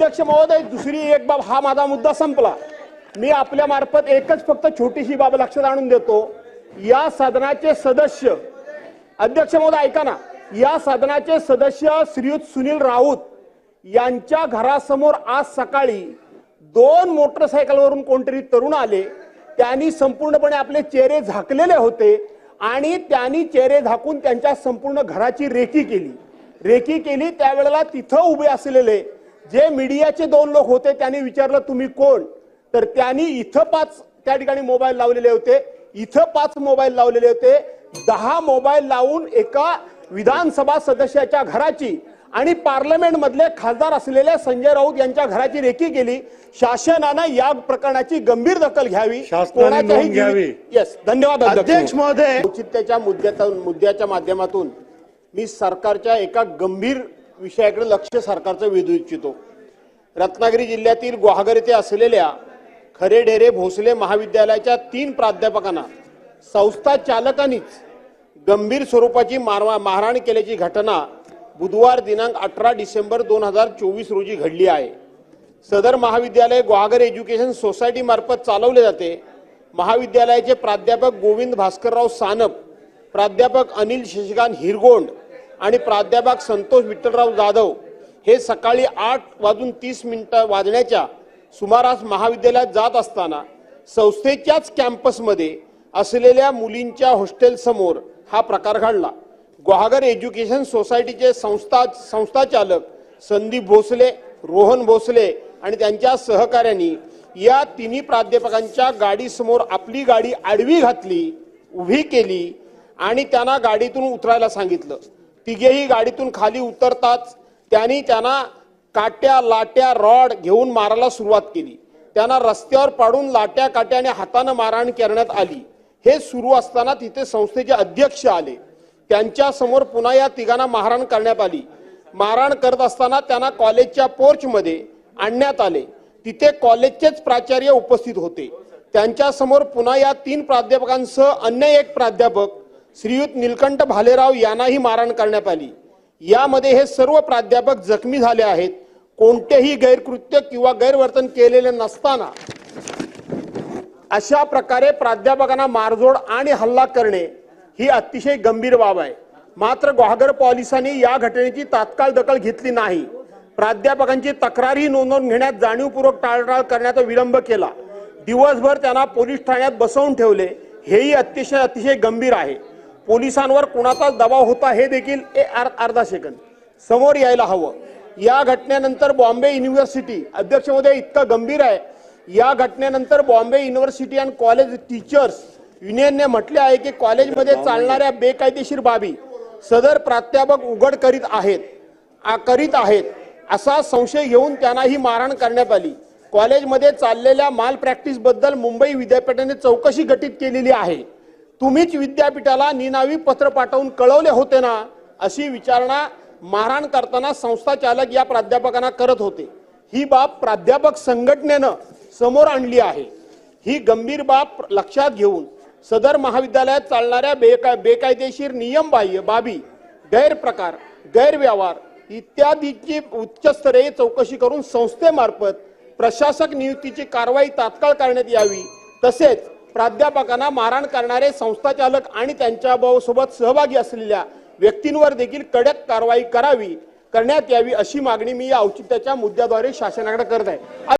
अध्यक्ष महोदय दुसरी एक बाब हा माझा मुद्दा संपला. मी आपल्या मार्फत एकच फक्त छोटीशी बाब लक्षात आणून देतो. या सदनाचे सदस्य अध्यक्ष महोदय ऐका ना. या सदनाचे सदस्य श्रीयुत सुनील राऊत यांच्या घरासमोर आज सकाळी दोन मोटरसायकलवरून कोणतरी तरुण आले. त्यांनी संपूर्णपणे आपले चेहरे झाकलेले होते आणि त्यांनी चेहरे झाकून त्यांच्या संपूर्ण घराची रेकी केली. रेकी केली त्यावेळेला तिथं उभे असलेले जे मीडियाचे दोन लोक होते त्यांनी विचारलं तुम्ही कोण? तर त्यांनी इथं पाच त्या ठिकाणी मोबाईल लावलेले होते. इथं पाच मोबाईल लावलेले होते. दहा मोबाईल लावून एका विधानसभा सदस्याच्या घराची आणि पार्लमेंट मधले खासदार असलेल्या संजय राऊत यांच्या घराची रेकी केली. शासनानं या प्रकरणाची गंभीर दखल घ्यावी. घ्यावी. येस धन्यवाद अध्यक्ष महोदय. औचित्याच्या मुद्द्यातून मुद्द्याच्या माध्यमातून मी सरकारच्या एका गंभीर विषयाकडे लक्ष सरकारचं वेधू इच्छितो. रत्नागिरी जिल्ह्यातील गुहागर येथे असलेल्या खरेढेरे भोसले महाविद्यालयाच्या तीन प्राध्यापकांना संस्था चालकांनीच गंभीर स्वरूपाची मारवा मारहाण केल्याची घटना बुधवार दिनांक अठरा डिसेंबर दोन हजार चोवीस रोजी घडली आहे. सदर महाविद्यालय गुहागर एज्युकेशन सोसायटीमार्फत चालवले जाते. महाविद्यालयाचे प्राध्यापक गोविंद भास्करराव सानप प्राध्यापक अनिल शशिकांत हिरगोंड आणि प्राध्यापक संतोष विठ्ठलराव जाधव हे सकाळी आठ वाजून तीस मिनिटं वाजण्याच्या सुमारास महाविद्यालयात जात असताना संस्थेच्याच कॅम्पसमध्ये असलेल्या मुलींच्या हॉस्टेल समोर हा प्रकार घडला. गुहागर एज्युकेशन सोसायटीचे संस्था संस्थाचालक संदीप भोसले रोहन भोसले आणि त्यांच्या सहकाऱ्यांनी या तिन्ही प्राध्यापकांच्या गाडीसमोर आपली गाडी आडवी घातली उभी केली आणि त्यांना गाडीतून उतरायला सांगितलं. तिघेही गाडीतून खाली उतरताच त्यांनी त्यांना काट्या लाट्या रॉड घेऊन मारायला सुरुवात केली. त्यांना रस्त्यावर पाडून लाट्या काट्याने हातानं मारहाण करण्यात आली. हे सुरू असताना तिथे संस्थेचे अध्यक्ष आले. त्यांच्यासमोर पुन्हा या तिघांना मारहाण करण्यात आली. मारहाण करत असताना त्यांना कॉलेजच्या पोर्चमध्ये आणण्यात आले. तिथे कॉलेजचेच प्राचार्य उपस्थित होते. त्यांच्यासमोर पुन्हा या तीन प्राध्यापकांसह अन्य एक प्राध्यापक श्रीयुत निलकंठ भालेराव यांनाही मारहाण करण्यात आली. यामध्ये हे सर्व प्राध्यापक जखमी झाले आहेत. कोणतेही गैरकृत्य किंवा गैरवर्तन केलेले नसताना अशा प्रकारे प्राध्यापकांना मारझोड आणि हल्ला करणे ही अतिशय गंभीर बाब आहे. मात्र गुहागर पोलिसांनी या घटनेची तात्काळ दखल घेतली नाही. प्राध्यापकांची तक्रारही नोंदवून घेण्यात जाणीवपूर्वक टाळटाळ करण्याचा विलंब केला. दिवसभर त्यांना पोलीस ठाण्यात बसवून ठेवले. हेही अतिशय अतिशय गंभीर आहे. पोलिसांवर कुणाचा दबाव होता हे देखील ए- अर- अर्धा सेकंद समोर यायला हवं. या घटनेनंतर बॉम्बे युनिव्हर्सिटी अध्यक्ष महोदय इतकं गंभीर आहे. या घटनेनंतर Bombay University and College Teachers युनियनने म्हटले आहे की कॉलेजमध्ये चालणाऱ्या बेकायदेशीर बाबी सदर प्राध्यापक उघड करीत आहेत आ- करीत आहेत असा संशय घेऊन त्यांना ही मारहाण करण्यात आली. कॉलेजमध्ये चाललेल्या माल प्रॅक्टिसबद्दल मुंबई विद्यापीठाने चौकशी गठीत केलेली आहे. तुम्हीच विद्यापीठाला निनावी पत्र पाठवून कळवले होते ना अशी विचारणा मारहाण करताना संस्था चालक या प्राध्यापकांना करत होते. ही बाब प्राध्यापक संघटनेनं समोर आणली आहे. ही गंभीर बाब लक्षात घेऊन सदर महाविद्यालयात चालणाऱ्या बेका बेकायदेशीर नियमबाह्य बाबी गैरप्रकार गैरव्यवहार इत्यादीची उच्चस्तरीय चौकशी करून संस्थेमार्फत प्रशासक नियुक्तीची कारवाई तात्काळ करण्यात यावी. तसेच प्राध्यापकांना मारहाण करणारे संस्थाचालक आणि त्यांच्या ब- सोबत सहभागी असलेल्या व्यक्तींवर देखील कडक कारवाई करावी करण्यात यावी अशी मागणी मी या औचित्याच्या मुद्द्याद्वारे शासनाकडे करत आहे.